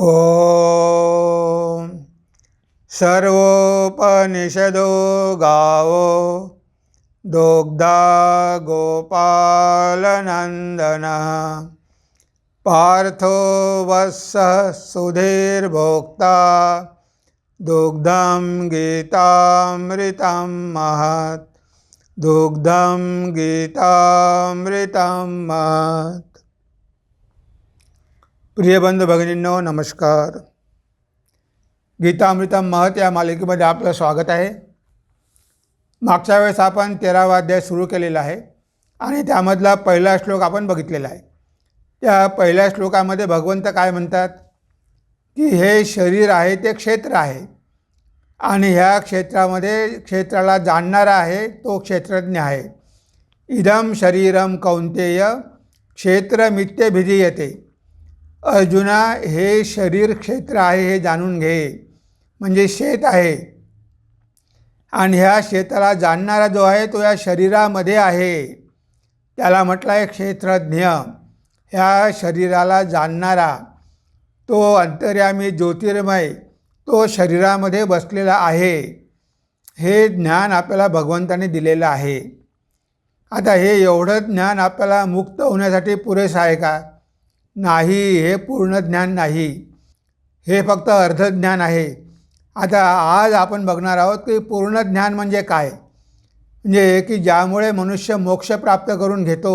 ॐ सर्वोपनिषदो गावो दोग्धा गोपालनन्दनः पार्थो वत्सः सुधीर्भोक्ता दुग्धं गीतामृतं महत् दुग्धं गीतामृतं महत्। प्रियबंध भगिनींनो नमस्कार. गीतामृतम महत या मालिकेमध्ये आपलं स्वागत आहे. मागच्या वेळेस आपण तेरावा अध्याय सुरू केलेला आहे आणि त्यामधला पहिला श्लोक आपण बघितलेला आहे. त्या पहिल्या श्लोकामध्ये भगवंत काय म्हणतात? की हे शरीर आहे ते क्षेत्र आहे. आणि ह्या क्षेत्रामध्ये क्षेत्राला जाणणारा आहे तो क्षेत्रज्ञ आहे. इदम शरीरम कौंतेय क्षेत्रमित्यभिधीयते. अर्जुना हे शरीर क्षेत्र आहे हे जाणून घे. म्हणजे शेत आहे. आणि ह्या शेताला जाणणारा जो आहे तो या शरीरामध्ये आहे. त्याला म्हटला आहे क्षेत्रज्ञ. ह्या शरीराला जाणणारा तो अंतर्यामी ज्योतिर्मय तो शरीरामध्ये बसलेला आहे. हे ज्ञान आपल्याला भगवंताने दिलेलं आहे. आता हे एवढं ज्ञान आपल्याला मुक्त होण्यासाठी पुरेसं आहे का? नाही हे पूर्ण ज्ञान नाही. हे फक्त अर्धज्ञान आहे. आता आज आपण बघणार आहोत की पूर्ण ज्ञान म्हणजे काय? म्हणजे की ज्यामुळे मनुष्य मोक्ष प्राप्त करून घेतो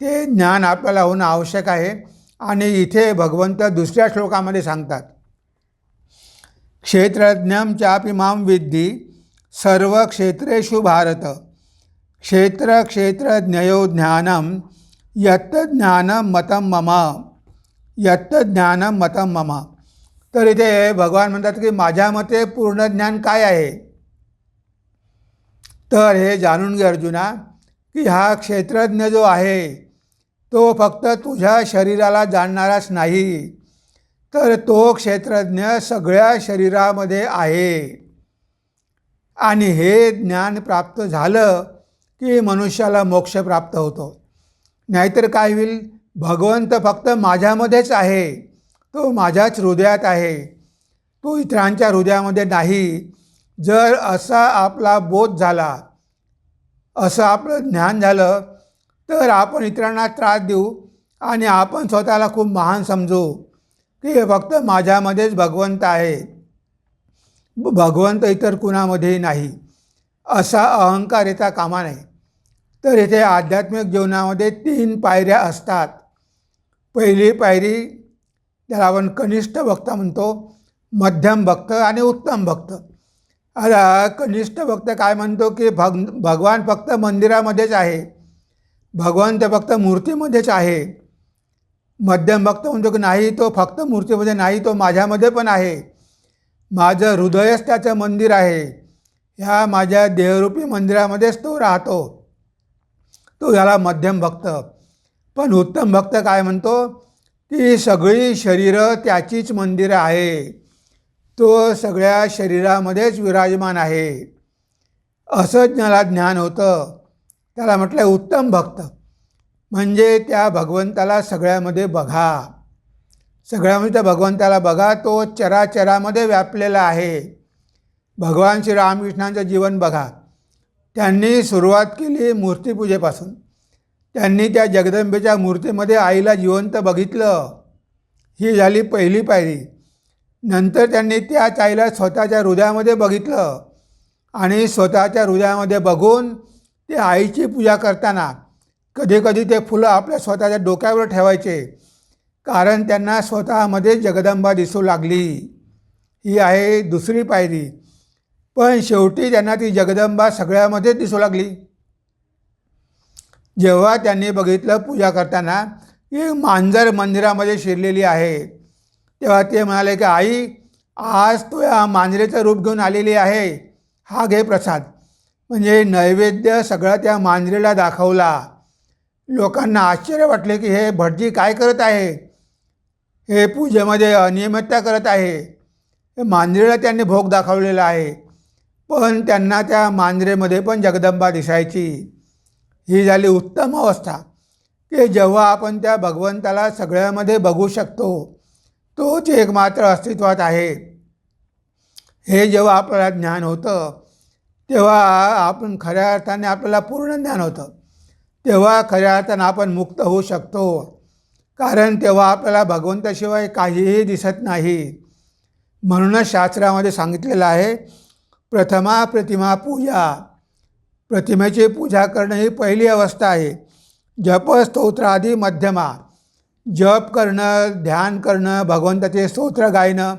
ते ज्ञान आपल्याला होणं आवश्यक आहे. आणि इथे भगवंत दुसऱ्या श्लोकामध्ये सांगतात क्षेत्रज्ञम चापि माम विद्धी सर्व क्षेत्रेषु भारत। क्षेत्र क्षेत्रज्ञयो ज्ञानम यत्त ज्ञानम मतम मम यत्त मतम मम. तर इथे भगवान म्हणतात की माझ्या मते पूर्ण ज्ञान काय आहे? तर हे जाणून घे अर्जुना की हा क्षेत्रज्ञ जो आहे तो फक्त तुझ्या शरीराला जाणणाराच नाही. तर तो क्षेत्रज्ञ सगळ्या शरीरामध्ये आहे. आणि हे ज्ञान प्राप्त झालं की मनुष्याला मोक्ष प्राप्त होतो. नाहीतर काय होईल? भगवंत फक्त माझ्यामध्येच आहे. तो माझ्याच हृदयात आहे. तो इतरांच्या हृदयामध्ये नाही. जर असा आपला बोध झाला असं आपलं ज्ञान झालं तर आपण इतरांना त्रास देऊ आणि आपण स्वतःला खूप महान समजू की हे फक्त माझ्यामध्येच भगवंत आहे. भगवंत इतर कुणामध्येही नाही. असा अहंकार येता कामा नये. तर इथे आध्यात्मिक जीवनामध्ये तीन पायऱ्या असतात. पहिली पायरी त्याला आपण कनिष्ठ भक्त म्हणतो मध्यम भक्त आणि उत्तम भक्त. आता कनिष्ठ भक्त काय म्हणतो की भग भगवान फक्त मंदिरामध्येच आहे. भगवंत फक्त मूर्तीमध्येच आहे. मध्यम भक्त म्हणतो की नाही तो फक्त मूर्तीमध्ये नाही तो माझ्यामध्ये पण आहे. माझं हृदयच त्याचं मंदिर आहे. ह्या माझ्या देहरूपी मंदिरामध्येच तो राहतो. तो याला मध्यम भक्त. पण उत्तम भक्त काय म्हणतो? की सगळी शरीरं त्याचीच मंदिरं आहे. तो सगळ्या शरीरामध्येच विराजमान आहे. असं ज्ञाला ज्ञान होतं. त्याला म्हटलं उत्तम भक्त. म्हणजे त्या भगवंताला सगळ्यामध्ये बघा. सगळ्यामध्ये त्या भगवंताला बघा तो चराचरामध्ये व्यापलेला आहे. भगवान श्री रामकृष्णांचं जीवन बघा. त्यांनी सुरुवात केली मूर्तीपूजेपासून. त्यांनी त्या जगदंबेच्या मूर्तीमध्ये आईला जिवंत बघितलं. ही झाली पहिली पायरी. नंतर त्यांनी त्याच आईला स्वतःच्या हृदयामध्ये बघितलं आणि स्वतःच्या हृदयामध्ये बघून ते आईची पूजा करताना कधीकधी ते फुलं आपल्या स्वतःच्या डोक्यावर ठेवायचे कारण त्यांना स्वतःमध्ये जगदंबा दिसू लागली. ही आहे दुसरी पायरी. पण शेवटी त्यांना ती जगदंबा सगळ्यामध्येच दिसू लागली. जेव्हा त्यांनी बघितलं पूजा करताना की मांजर मंदिरामध्ये शिरलेली आहे तेव्हा ते म्हणाले की आई आज तो या मांजरेचं रूप घेऊन आलेली आहे. हा घे प्रसाद. म्हणजे नैवेद्य सगळा त्या मांजरेला दाखवला. लोकांना आश्चर्य वाटले की हे भटजी काय करत आहे? हे पूजेमध्ये अनियमितता करत आहे. हे मांजरेला त्यांनी भोग दाखवलेला आहे. पण त्यांना त्या मांजरेमध्ये पण जगदंबा दिसायची. ही झाली उत्तम अवस्था की जेव्हा आपण त्या भगवंताला सगळ्यामध्ये बघू शकतो तोच एकमात्र अस्तित्वात आहे. हे जेव्हा आपल्याला ज्ञान होतं तेव्हा आपण खऱ्या अर्थाने आपल्याला पूर्ण ज्ञान होतं. तेव्हा खऱ्या अर्थानं आपण मुक्त होऊ शकतो. कारण तेव्हा आपल्याला भगवंताशिवाय काहीही दिसत नाही. म्हणूनच शास्त्रामध्ये सांगितलेलं आहे प्रथमा प्रतिमा पूजा. प्रतिमेची पूजा करणं ही पहिली अवस्था आहे. जप स्तोत्रादी मध्यमा. जप करणं ध्यान करणं भगवंताचे स्तोत्र गायनं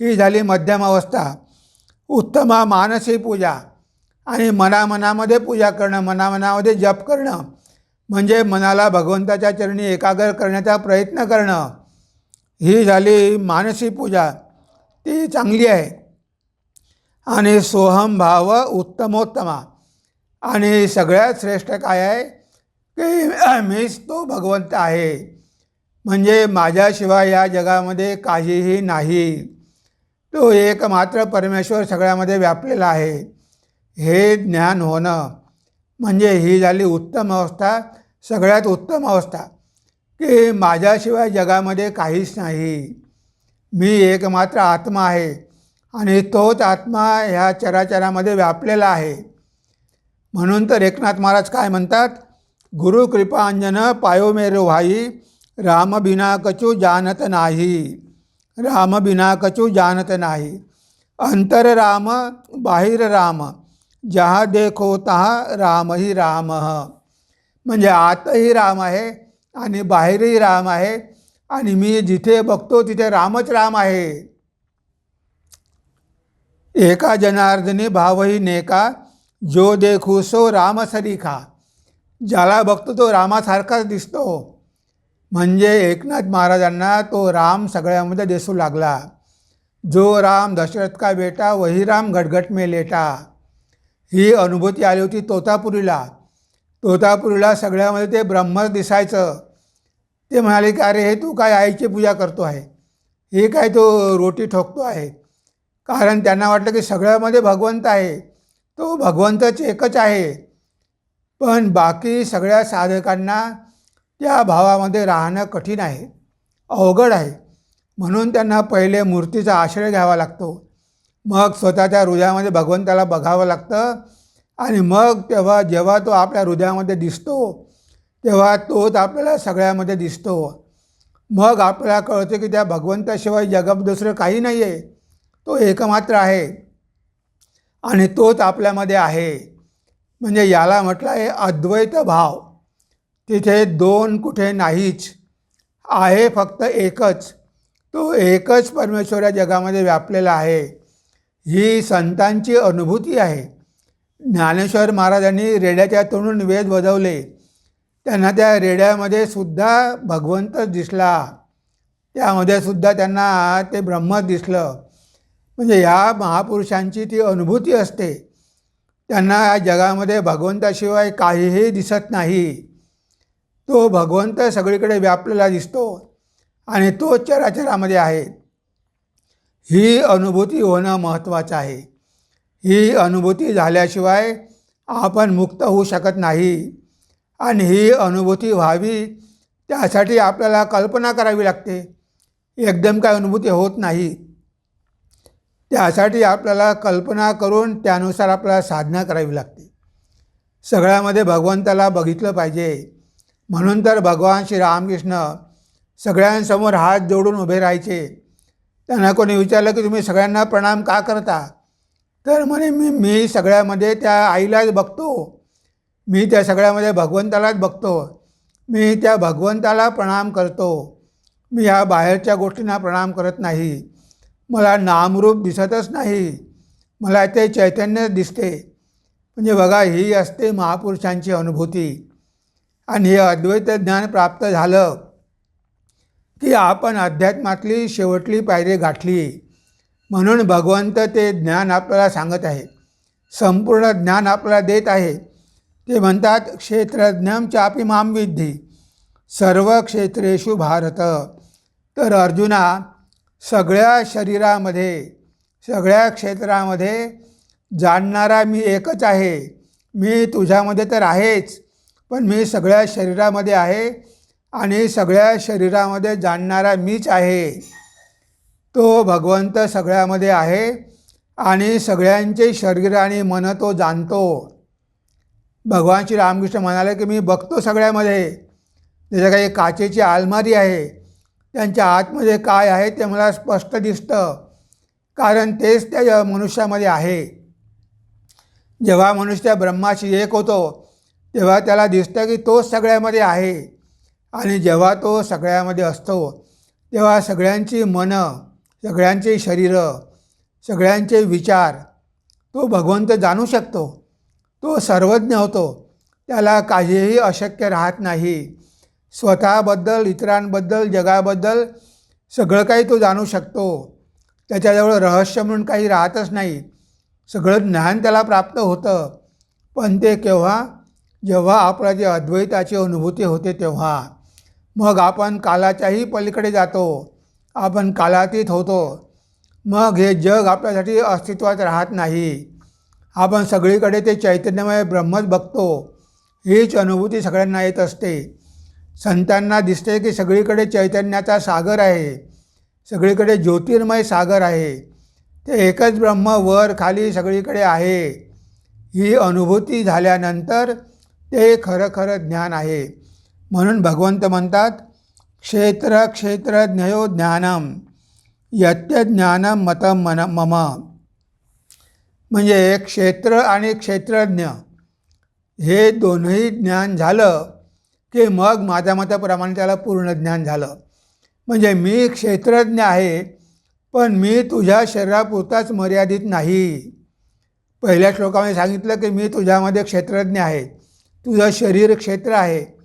ही झाली मध्यम अवस्था. उत्तमा मानसी पूजा आणि मनामनामध्ये पूजा करणं मनामनामध्ये जप करणं म्हणजे मनाला भगवंताच्या चरणी एकाग्र करण्याचा प्रयत्न करणं. ही झाली मानसी पूजा. ती चांगली आहे. आणि सोहम भाव उत्तमोत्तमा. आणि सगळ्यात श्रेष्ठ काय आहे? की मीच तो भगवंत आहे. म्हणजे माझ्याशिवाय या जगामध्ये काहीही नाही. तो एकमात्र परमेश्वर सगळ्यामध्ये व्यापलेला आहे. हे ज्ञान होणं म्हणजे ही झाली उत्तम अवस्था सगळ्यात उत्तम अवस्था. की माझ्याशिवाय जगामध्ये काहीच नाही. मी एकमात्र आत्मा आहे. आणि तोच आत्मा ह्या चराचरामध्ये व्यापलेला आहे. म्हणून तर एकनाथ महाराज काय म्हणतात? गुरु कृपांजन पायो मेरो भाई राम कचू जानत नाही. रामबिना कचू जानत नाही. अंतर राम बाहेर राम जहा देखो तहा रामही राम. म्हणजे आतही राम आहे आणि बाहेरही राम आहे आणि मी जिथे बघतो तिथे रामच राम आहे. एका जनार्दनी भावही नेका जो देखू सो रामसरीखा ज्याला बघतो तो रामासारखाच दिसतो. म्हणजे एकनाथ महाराजांना तो राम सगळ्यामध्ये दिसू लागला. जो राम दशरथ का बेटा वही राम घटघट मे लेटा. ही अनुभूती आली होती तोतापुरीला. तोतापुरीला सगळ्यामध्ये ते ब्रह्मच दिसायचं. ते म्हणाले की अरे हे तू काय आईची पूजा करतो आहे? हे काय तो रोटी ठोकतो आहे? कारण त्यांना वाटलं की सगळ्यामध्ये भगवंत आहे. तो भगवंतच एकच आहे. पण बाकी सगळ्या साधकांना त्या भावामध्ये राहणं कठीण आहे. अवघड आहे. म्हणून त्यांना पहिले मूर्तीचा आश्रय घ्यावा लागतो. मग स्वतःच्या हृदयामध्ये भगवंताला बघावं लागतं. आणि मग तेव्हा जेव्हा तो आपल्या हृदयामध्ये दिसतो तेव्हा तोच आपल्याला सगळ्यामध्ये दिसतो. मग आपल्याला कळतं की त्या भगवंताशिवाय जगात दुसरं काही नाही आहे तो एकमात्र आहे. आणि तोच आपल्यामध्ये आहे. म्हणजे याला म्हटलं आहे अद्वैत भाव. तिथे दोन कुठे नाहीच. आहे फक्त एकच. तो एकच परमेश्वर या जगामध्ये व्यापलेला आहे. ही संतांची अनुभूती आहे. ज्ञानेश्वर महाराजांनी रेड्याच्या तोंडून वेद वजवले त्यांना त्या रेड्यामध्ये सुद्धा भगवंतच दिसला. त्यामध्ये सुद्धा त्यांना ते ब्रह्मच दिसलं. म्हणजे ह्या महापुरुषांची ती अनुभूती असते. त्यांना या जगामध्ये भगवंताशिवाय काहीही दिसत नाही. तो भगवंत सगळीकडे व्यापलेला दिसतो आणि तो चराचरामध्ये आहे. ही अनुभूती होणं महत्त्वाचं आहे. ही अनुभूती झाल्याशिवाय आपण मुक्त होऊ शकत नाही आणि ही अनुभूती व्हावी त्यासाठी आपल्याला कल्पना करावी लागते. एकदम काय अनुभूती होत नाही. त्यासाठी आपल्याला कल्पना करून त्यानुसार आपल्याला साधना करावी लागते. सगळ्यामध्ये भगवंताला बघितलं पाहिजे. म्हणून तर भगवान श्री रामकृष्ण सगळ्यांसमोर हात जोडून उभे राहायचे. त्यांना कोणी विचारलं की तुम्ही सगळ्यांना प्रणाम का करता? तर म्हणे मी मी सगळ्यामध्ये त्या आईलाच बघतो. मी त्या सगळ्यामध्ये भगवंतालाच बघतो. मी त्या भगवंताला प्रणाम करतो. मी ह्या बाहेरच्या गोष्टींना प्रणाम करत नाही. मला नामरूप दिसतच नाही. मला ते चैतन्य दिसते. म्हणजे बघा ही असते महापुरुषांची अनुभूती. आणि हे अद्वैत ज्ञान प्राप्त झालं की आपण अध्यात्मातली शेवटली पायरी गाठली. म्हणून भगवंत ते ज्ञान आपल्याला सांगत आहे. संपूर्ण ज्ञान आपल्याला देत आहे. ते म्हणतात क्षेत्रज्ञम चापी माम विद्धी सर्व क्षेत्रेषु भारत. तर अर्जुना सगळ्या शरीरामध्ये सगळ्या क्षेत्रामध्ये जाणणारा मी एकच आहे. मी तुझ्यामध्ये तर आहेच पण मी सगळ्या शरीरामध्ये आहे आणि सगळ्या शरीरामध्ये जाणणारा मीच आहे. तो भगवंत सगळ्यामध्ये आहे आणि सगळ्यांचे शरीर आणि मन तो जाणतो. भगवान श्री रामकृष्ण म्हणाले की मी बघतो सगळ्यामध्ये. त्याच्या काही काचेची आलमारी आहे. त्यांच्या आतमध्ये काय आहे ते मला स्पष्ट दिसतं. कारण तेच त्या मनुष्यामध्ये आहे. जेव्हा मनुष्य त्या ब्रह्माशी एक होतो तेव्हा त्याला दिसतं की तो सगळ्यामध्ये आहे. आणि जेव्हा तो सगळ्यामध्ये असतो तेव्हा सगळ्यांची मनं सगळ्यांचे शरीरं सगळ्यांचे विचार तो भगवंत जाणू शकतो. तो सर्वज्ञ होतो. त्याला काहीही अशक्य राहत नाही. स्वतःबद्दल इतरांबद्दल जगाबद्दल सगळं काही तो जाणू शकतो. त्याच्याजवळ रहस्य म्हणून काही राहतच नाही. सगळं ज्ञान त्याला प्राप्त होतं. पण ते केव्हा? जेव्हा आपला जे अद्वैताची अनुभूती होते तेव्हा. मग आपण कालाच्याही पलीकडे जातो. आपण कालातीत होतो. मग हे जग आपल्यासाठी अस्तित्वात राहत नाही. आपण सगळीकडे ते चैतन्यमय ब्रह्मच बघतो. हीच अनुभूती सगळ्यांना येत असते. संतांना दिसते की सगळीकडे चैतन्याचा सागर आहे. सगळीकडे ज्योतिर्मय सागर आहे. ते एकच ब्रह्म वर खाली सगळीकडे आहे. ही अनुभूती झाल्यानंतर ते खरं खरं ज्ञान आहे. म्हणून भगवंत म्हणतात क्षेत्र क्षेत्र ज्ञयो ज्ञानम यत्यज्ञानम मतम मन मम. म्हणजे क्षेत्र आणि क्षेत्रज्ञ हे दोन्ही ज्ञान झालं की मग माझ्या मताप्रमाणे त्याला पूर्ण ज्ञान झालं. म्हणजे मी क्षेत्रज्ञ आहे पण मी तुझ्या शरीरापुरताच मर्यादित नाही. पहिल्या श्लोकामध्ये सांगितलं की मी तुझ्यामध्ये क्षेत्रज्ञ आहे. तुझं शरीर क्षेत्र आहे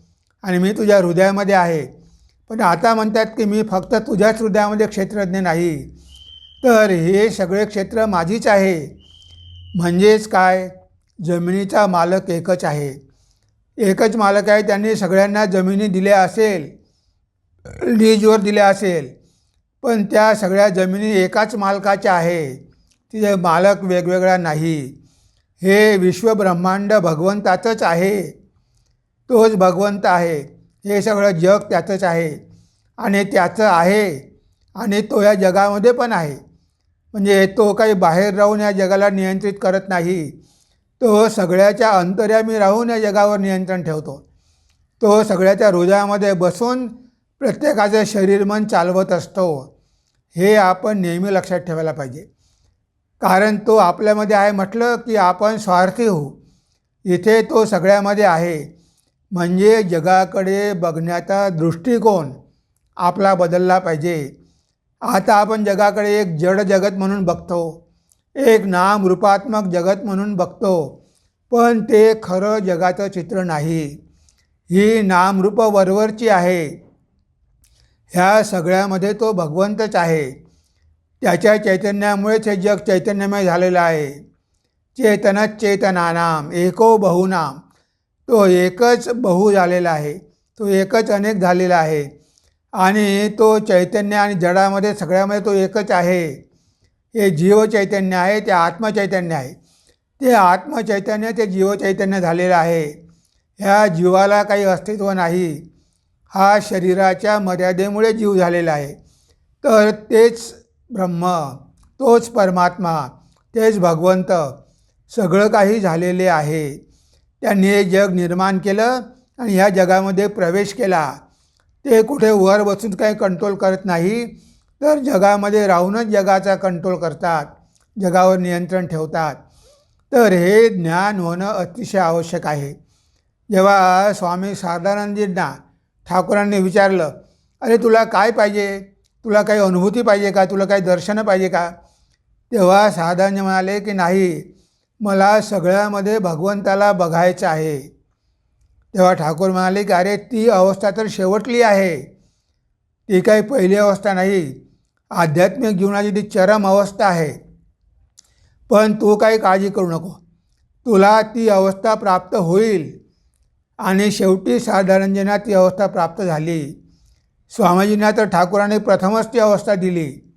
आणि मी तुझ्या हृदयामध्ये आहे. पण आता म्हणतात की मी फक्त तुझ्याच हृदयामध्ये क्षेत्रज्ञ नाही. तर हे सगळे क्षेत्र माझीच आहे. म्हणजेच काय? जमिनीचा मालक एकच आहे. एकच मालक आहे त्यांनी सगळ्यांना जमिनी दिल्या असेल लीजवर दिल्या असेल पण त्या सगळ्या जमिनी एकाच मालकाच्या आहे. तिथे मालक वेगवेगळा नाही. हे विश्वब्रह्मांड भगवंताचंच आहे. तोच भगवंत आहे. हे सगळं जग त्याचंच आहे. आणि त्याचं आहे. आणि तो या जगामध्ये पण आहे. म्हणजे तो काही बाहेर राहून या जगाला नियंत्रित करत नाही. तो सगळ्याच्या अंतर्यामी राहून या जगावर नियंत्रण ठेवतो. तो सगळ्याच्या हृदयामध्ये बसून प्रत्येकाचं शरीर मन चालवत असतो. हे आपण नेहमी लक्षात ठेवायला पाहिजे. कारण तो आपल्यामध्ये आहे म्हटलं की आपण स्वार्थी होऊ. इथे तो सगळ्यामध्ये आहे. म्हणजे जगाकडे बघण्याचा दृष्टिकोन आपला बदलला पाहिजे. आता आपण जगाकडे एक जड जगत म्हणून बघतो. एक नाम रूपात्मक जगत म्हणून बघतो पण ते खरं जगाचं चित्र नाही. ही नामरूप वरवरची आहे. ह्या सगळ्यामध्ये तो भगवंतच आहे. त्याच्या चैतन्यामुळेच हे जग चैतन्यमय झालेलं आहे. चेतनच चेतनानाम एको बहुनाम. तो एकच बहु झालेला आहे. तो एकच अनेक झालेला आहे. आणि तो चैतन्य आणि जडामध्ये सगळ्यामध्ये तो एकच आहे. हे जीवचैतन्य आहे ते आत्मचैतन्य आहे. ते आत्मचैतन्य ते जीवचैतन्य झालेलं आहे. ह्या जीवाला काही अस्तित्व नाही. हा शरीराच्या मर्यादेमुळे जीव झालेला आहे. तर तेच ब्रह्म तोच परमात्मा तेच भगवंत सगळं काही झालेले आहे. त्यांनी हे जग निर्माण केलं आणि ह्या जगामध्ये प्रवेश केला. ते कुठे वर बसून काही कंट्रोल करत नाही. तर जगामध्ये राहूनच जगाचा कंट्रोल करतात जगावर नियंत्रण ठेवतात. तर हे ज्ञान होणं अतिशय आवश्यक आहे. जेव्हा स्वामी शारदानंदजींना ठाकूरांनी विचारलं अरे तुला काय पाहिजे? तुला काही अनुभूती पाहिजे का? तुला काही दर्शनं पाहिजे का? तेव्हा साधारण म्हणाले की नाही मला सगळ्यामध्ये भगवंताला बघायचं आहे. तेव्हा ठाकूर म्हणाले की अरे ती अवस्था तर शेवटली आहे. ती काही पहिली अवस्था नाही. आध्यात्मिक जीवनाची ती चरम अवस्था आहे. पण तू काही काळजी करू नको. तुला ती अवस्था प्राप्त होईल. आणि शेवटी साधारणजना ती अवस्था प्राप्त झाली. स्वामीजींना तर ठाकूरांनी प्रथमच ती अवस्था दिली.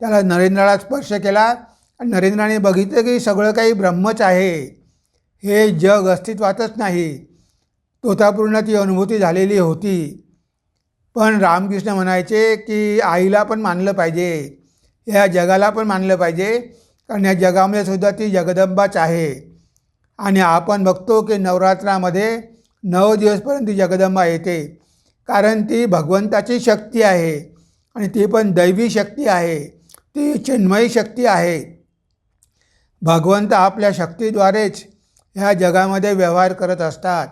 त्याला नरेंद्राला स्पर्श केला. आणि नरेंद्राने बघितलं की सगळं काही ब्रह्मच आहे. हे जग अस्तित्वातच नाही. तोतापूर्ण ती अनुभूती झालेली होती. पण रामकृष्ण म्हणायचे की आईला पण मानलं पाहिजे. या जगाला पण मानलं पाहिजे. कारण या जगामध्ये सुद्धा ती जगदंबाच आहे. आणि आपण बघतो की नवरात्रामध्ये नऊ दिवसपर्यंत ती जगदंबा येते. कारण ती भगवंताची शक्ती आहे. आणि ती पण दैवी शक्ती आहे. ती चिन्मयी शक्ती आहे. भगवंत आपल्या शक्तीद्वारेच ह्या जगामध्ये व्यवहार करत असतात.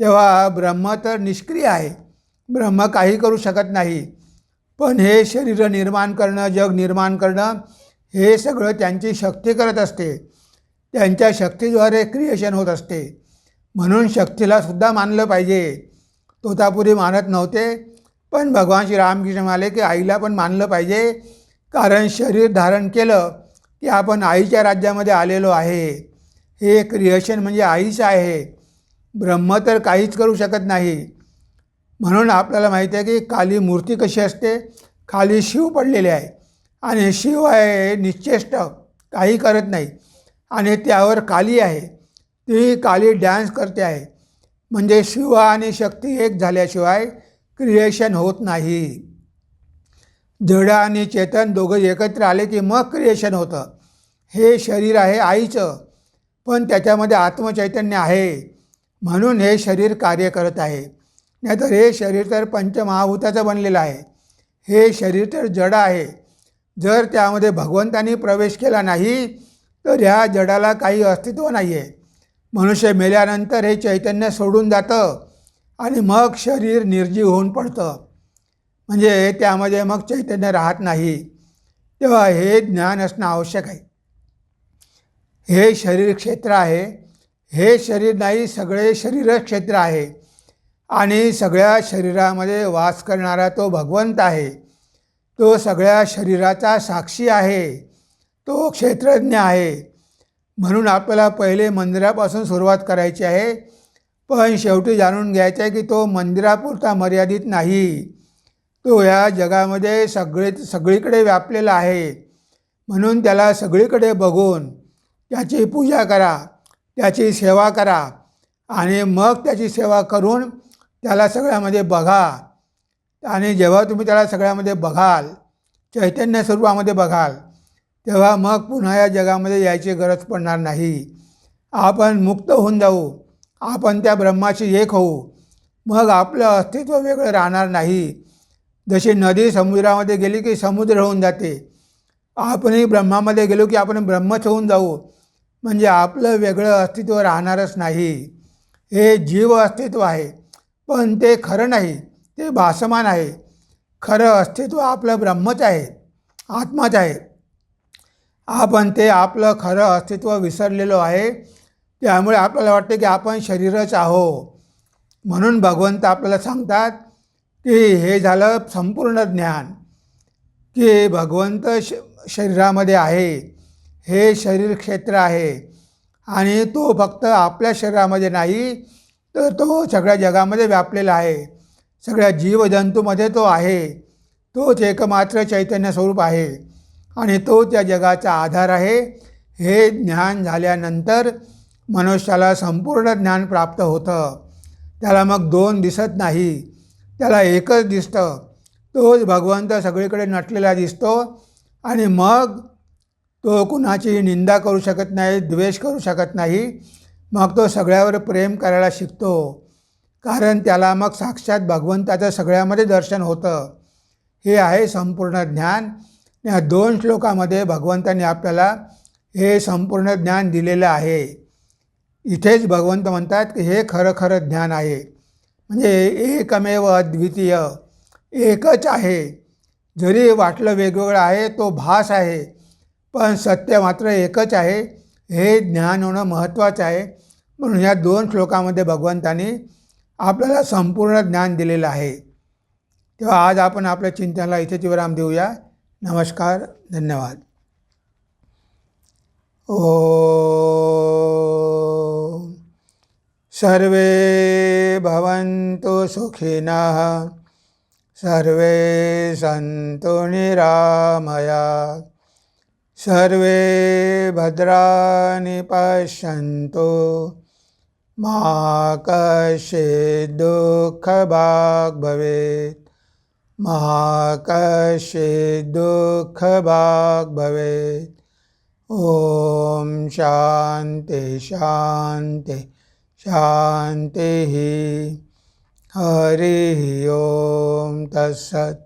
तेव्हा ब्रह्म तर निष्क्रिय आहे. ब्रह्म काही करू शकत नाही. पण हे शरीर निर्माण करणं जग निर्माण करणं हे सगळं त्यांची शक्ती करत असते. त्यांच्या शक्तीद्वारे क्रिएशन होत असते. म्हणून शक्तीला सुद्धा मानलं पाहिजे. तोतापुरी मानत नव्हते पण भगवान श्री रामकृष्ण म्हणाले की आईला पण मानलं पाहिजे. कारण शरीर धारण केलं की आपण आईच्या राज्यामध्ये आलेलो आहे. हे क्रिएशन म्हणजे आईचं आहे. ब्रह्म तर काहीच करू शकत नाही. म्हणून आपल्याला माहिती आहे की काली मूर्ती कशी असते? खाली शिव पडलेले आहे. आणि शिव आहे निश्चेष्ट काही करत नाही. आणि त्यावर काली आहे. ती काली डॅन्स करते आहे. म्हणजे शिव आणि शक्ती एक झाल्याशिवाय क्रिएशन होत नाही. जड आणि चेतन दोघं एकत्र आले की मग क्रिएशन होतं. हे शरीर आहे आईचं पण त्याच्यामध्ये आत्मचैतन्य आहे. म्हणून हे शरीर कार्य करत आहे. नाहीतर हे शरीर तर पंचमहाभूताचं बनलेलं आहे. हे शरीर तर जड आहे. जर त्यामध्ये भगवंतानी प्रवेश केला नाही तर ह्या जडाला काही अस्तित्व नाही आहे मनुष्य मेल्यानंतर हे चैतन्य सोडून जातं आणि मग शरीर निर्जीव होऊन पडतं. म्हणजे त्यामध्ये मग चैतन्य राहत नाही. तेव्हा हे ज्ञान असणं आवश्यक आहे. हे शरीर क्षेत्र आहे. हे शरीर नाही सगळे शरीर क्षेत्र आहे. आणि सगळ्या शरीरामध्ये वास करणारा तो भगवंत आहे. तो सगळ्या शरीराचा साक्षी आहे. तो क्षेत्रज्ञ आहे. म्हणून आपल्याला पहिले मंदिरापासून सुरुवात करायची आहे. पण शेवटी जाणून घ्यायचं आहे की तो मंदिरापुरता मर्यादित नाही. तो या जगामध्ये सगळे सगळीकडे व्यापलेला आहे. म्हणून त्याला सगळीकडे बघून त्याची पूजा करा त्याची सेवा करा आणि मग त्याची सेवा करून त्याला सगळ्यामध्ये बघा. आणि जेव्हा तुम्ही त्याला सगळ्यामध्ये बघाल चैतन्य स्वरूपामध्ये बघाल तेव्हा मग पुन्हा या जगामध्ये यायची गरज पडणार नाही. आपण मुक्त होऊन जाऊ. आपण त्या ब्रह्माशी एक होऊ. मग आपलं अस्तित्व वेगळं राहणार नाही. जशी नदी समुद्रामध्ये गेली की समुद्र होऊन जाते. आपणही ब्रह्मामध्ये गेलो की आपण ब्रह्मच होऊन जाऊ. म्हणजे आपलं वेगळं अस्तित्व राहणारच नाही. हे जीव अस्तित्व आहे. पण ते खरं नाही ते भासमान आहे. खरं अस्तित्व आपलं ब्रह्मच आहे आत्माच आहे. आपण ते आपलं खरं अस्तित्व विसरलेलो आहे त्यामुळे आपल्याला वाटते की आपण शरीरच आहो म्हणून भगवंत आपल्याला सांगतात की हे झालं संपूर्ण ज्ञान की भगवंत श शरीरामध्ये आहे. हे शरीर क्षेत्र आहे आणि तो फक्त आपल्या शरीरामध्ये नाही तर तो सगळ्या जगामध्ये व्यापलेला आहे. सगळ्या जीवजंतूमध्ये तो आहे. तोच एकमात्र चैतन्य स्वरूप आहे आणि तो त्या जगाचा आधार आहे. हे ज्ञान झाल्यानंतर मनुष्याला संपूर्ण ज्ञान प्राप्त होतं. त्याला मग दोन दिसत नाही. त्याला एकच दिसतं. तोच भगवंत सगळीकडे नटलेला दिसतो आणि मग तो कुणाची निंदा करू शकत नाही द्वेष करू शकत नाही. मग तो सगळ्यावर प्रेम करायला शिकतो. कारण त्याला मग साक्षात भगवंताचं सगळ्यामध्ये दर्शन होतं. हे आहे संपूर्ण ज्ञान. या दोन श्लोकामध्ये भगवंतांनी आपल्याला हे संपूर्ण ज्ञान दिलेलं आहे. इथेच भगवंत म्हणतात की हे खरं खरं ज्ञान आहे. म्हणजे एकमेव अद्वितीय एकच आहे. जरी वाटलं वेगवेगळं आहे तो भास आहे. पण सत्य मात्र एकच आहे. हे ज्ञान होणं महत्त्वाचं आहे. म्हणून ह्या दोन श्लोकामध्ये भगवंतानी आपल्याला संपूर्ण ज्ञान दिलेलं आहे. तेव्हा आज आपण आपल्या चिंतनाला इथेच विराम देऊया. नमस्कार धन्यवाद. ओ सर्वे भवन्तु सुखिनः सर्वे सन्तु निरामया। सर्वे भद्राणि पश्यन्तु। मा कश्चित् दुःखभाग् भवेत्। महाकश्चित् दुःखभाग् भवेत्। ॐ शान्ति शान्ति शान्तिः। हरिः ॐ तत्सत्।